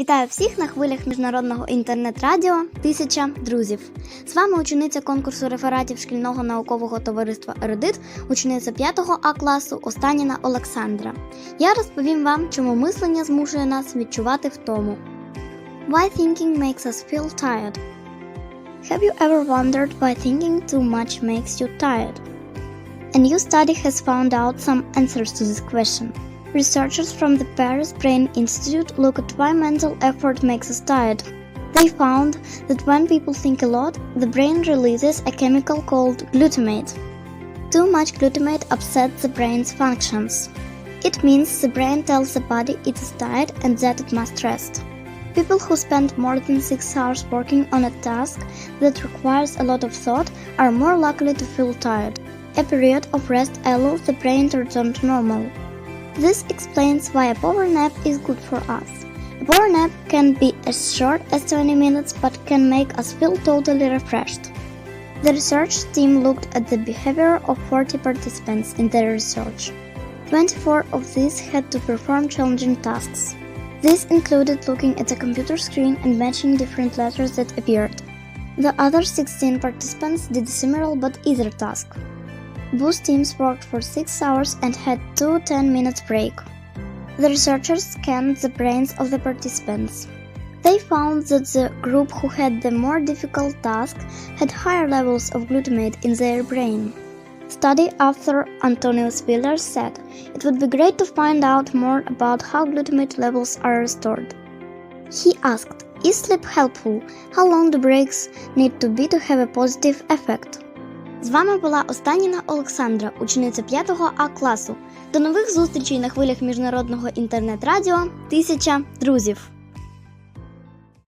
Вітаю всіх на хвилях міжнародного інтернет-радіо Тисяча друзів. З вами учениця конкурсу рефератів шкільного наукового товариства Ерудит, учениця 5 А класу Останіна Олександра. Я розповім вам, чому мислення змушує нас відчувати втому. Why thinking makes us feel tired? Have you ever wondered why thinking too much makes you tired? A new study has found out some answers to this question. Researchers from the Paris Brain Institute look at why mental effort makes us tired. They found that when people think a lot, the brain releases a chemical called glutamate. Too much glutamate upsets the brain's functions. It means the brain tells the body it is tired and that it must rest. People who spend more than six hours working on a task that requires a lot of thought are more likely to feel tired. A period of rest allows the brain to return to normal. This explains why a power nap is good for us. A power nap can be as short as 20 minutes but can make us feel totally refreshed. The research team looked at the behavior of 40 participants in their research. 24 of these had to perform challenging tasks. This included looking at a computer screen and matching different letters that appeared. The other 16 participants did a similar but easier task. Both teams worked for 6 hours and had two 10 minute breaks. The researchers scanned the brains of the participants. They found that the group who had the more difficult task had higher levels of glutamate in their brain. Study author Antonio Spiller said it would be great to find out more about how glutamate levels are restored. He asked, Is sleep helpful? How long do breaks need to be to have a positive effect? З вами була Останіна Олександра, учениця 5 А класу. До нових зустрічей на хвилях міжнародного інтернет-радіо Тисяча друзів.